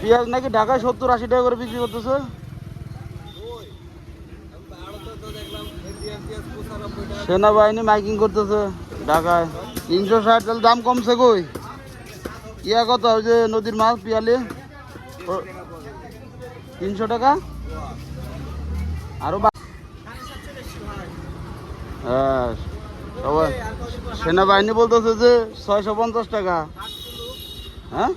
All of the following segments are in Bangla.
পেঁয়াজ নাকি ঢাকায় সত্তর আশি টাকা করে বিক্রি করতেছে? সেনাবাহিনী মাইকিং করতেছে ঢাকায়। তিনশো ষাট তাহলে দাম কমছে কই? ইয়া কত? ওই যে নদীর মাছ, পিয়ালি। তিনশো টাকা? আরও হ্যাঁ সেনাবাহিনী বলতেছে যে ছয়শো পঞ্চাশ টাকা। হ্যাঁ?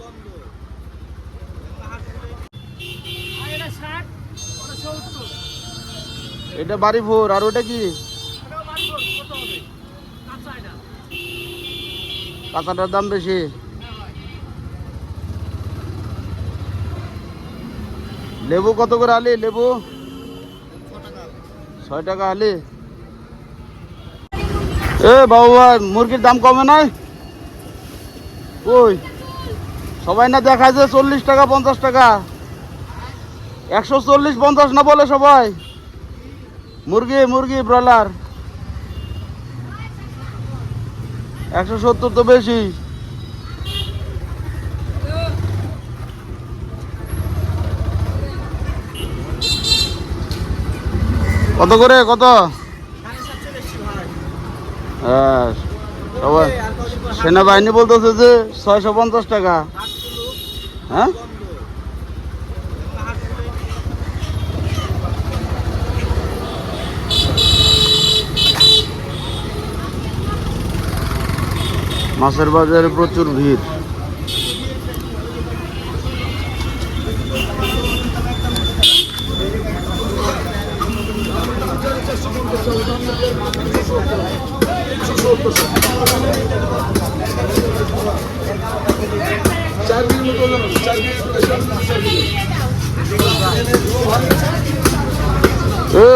এটা বাড়ি ভোর, আর ওটা কি? কাঁচাটার দাম বেশি। লেবু কত করে আলি, লেবু? ছয় টাকা আলি। এ বাবু মুরগির দাম কমে নাই? ওই সবাই না দেখায় যে চল্লিশ টাকা, পঞ্চাশ টাকা। একশো চল্লিশ, পঞ্চাশ না বলে সবাই? মুরগি মুরগি, ব্রয়লার। একশো সত্তর তো বেশি। কত করে? কত? হ্যাঁ সেনাবাহিনী বলতেছে যে ছয়শো পঞ্চাশ টাকা। হ্যাঁ? মাছের বাজারে প্রচুর ভিড়।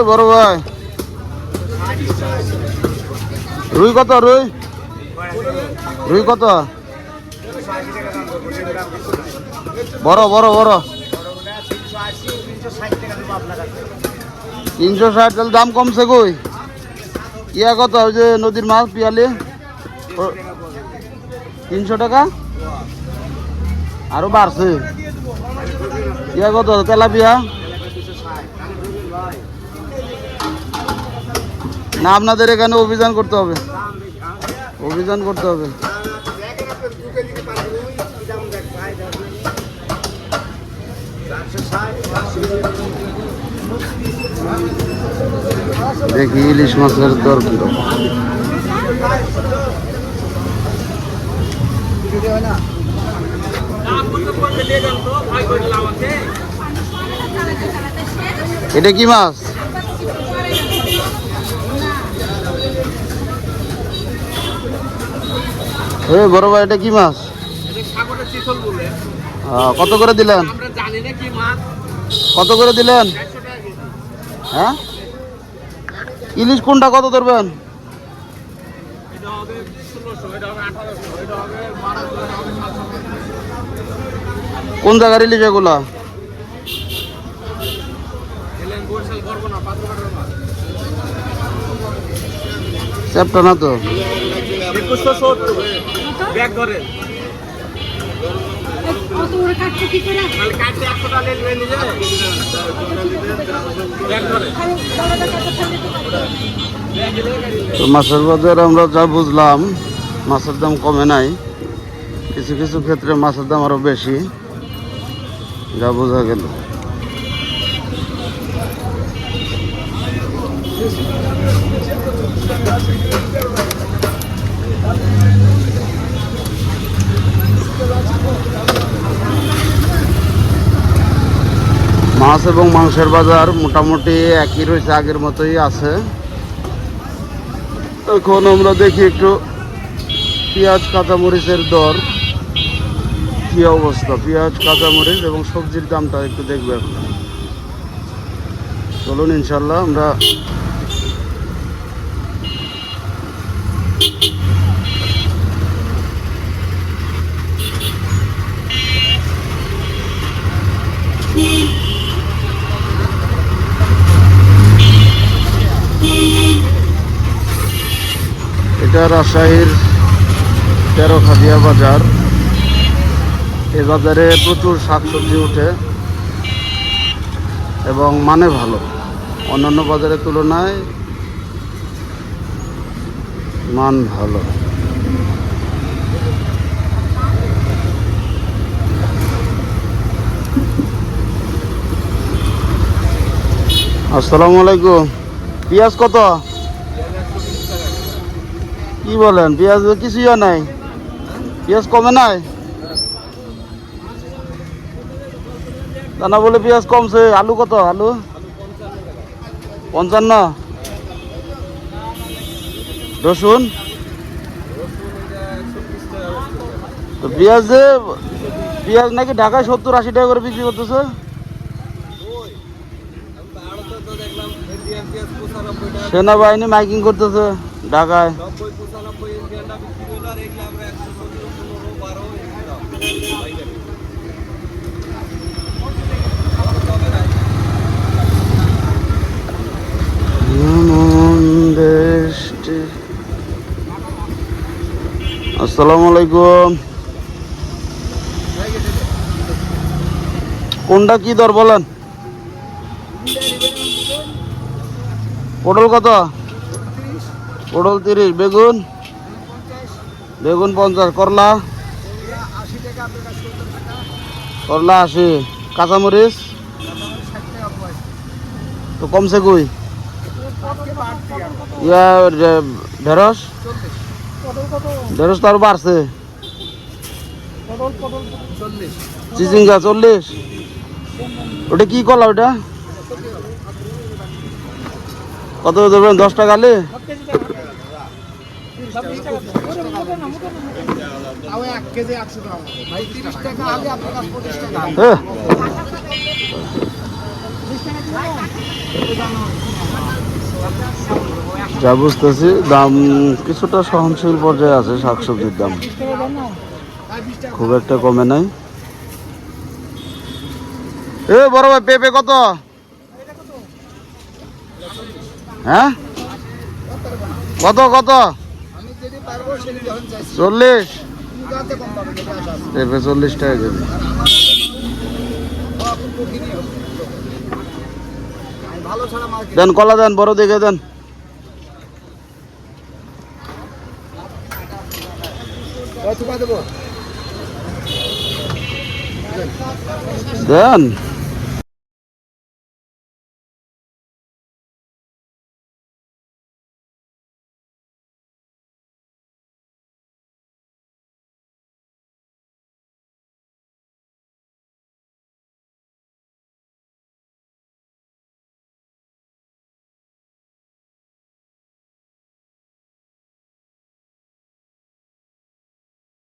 বড় ভাই। রুই কত রুই? রুই কত? বড় বড় বড়। তিনশো ষাট, তাহলে দাম কমছে কই? ইয়া কত? ওই যে নদীর মাছ, পিয়ালি। তিনশো টাকা? আরও বাড়ছে। ইয়া কত? তেলাপিয়া? না, আপনাদের এখানে অভিযান করতে হবে। অভিযান করতে হবে। দেখি ইলিশ মাছের দর কীরকম এটা কি মাছ? এ বড় ভাই এটা কি মাছ? কত করে দিলেন? আমরা জানি না কি মাছ। কত করে দিলেন। হ্যাঁ? ইলিশ কোনটা কত ধরবেন? কোন জায়গার ইলিশ এগুলা? এলেন বরিশাল করব না পাথরঘাটের মাছ চ্যাপটা না তো কত কাটছে কি করে? তাহলে একশো টাকা নিয়ে নিজে তো মাছের বাজার আমরা যা বুঝলাম মাছের দাম কমে নাই। কিছু কিছু ক্ষেত্রে মাছের দাম আরও বেশি যা বোঝা গেল। মাছ এবং মাংসের বাজার মোটামুটি একই রয়েছে আগের মতোই আছে। এখন আমরা দেখি একটু পেঁয়াজ, কাঁচামরিচের দর। কি অবস্থা? পেঁয়াজ, কাঁচামরিচ এবং সবজির দামটা একটু দেখবেন। চলুন ইনশাল্লাহ আমরা এটা রাজশাহীর তেরো খাদিয়া বাজার। এ বাজারে প্রচুর শাকসবজি ওঠে এবং মানে ভালো। অন্যান্য বাজারের তুলনায় মান ভালো। আসসালামু আলাইকুম। পেঁয়াজ কত? কি বলেন? পেঁয়াজ কিছুই নাই? পেঁয়াজ কমে নাই? তা না বলে পেঁয়াজ কমছে। আলু কত? আলু? পঞ্চান্ন। রসুন? তো পেঁয়াজ পেঁয়াজ নাকি ঢাকায় সত্তর আশি টাকা করে বিক্রি করতেছে? সেনাবাহিনী মাইকিং করতেছে। ঢাকায়। আসসালামু আলাইকুম। কোনটা কি দর বলেন? পটল কত? পটল তিরিশ বেগুন। বেগুন পঞ্চাশ করলা। করলা আশি কাঁচামরিচ। তো কমছে কই? ইয়া ঢেঁড়স? ঢেঁড়স তো আরও বাড়ছে। চিচিঙ্গা চল্লিশ। ওটা কি করলা ওটা? কত দেবেন দশ টাকা আলে? হ্যাঁ। যা বুঝতেছি, দাম কিছুটা সহনশীল পর্যায়ে আছে শাকসবজির দাম। খুব একটা কমে নাই। এ বড় ভাই, পেঁপে কত? হ্যাঁ? কত কত? চল্লিশ? পেঁপে চল্লিশ টাকা কেজি। দেন, কলা দেন, বড় দেখে দেন। দেন।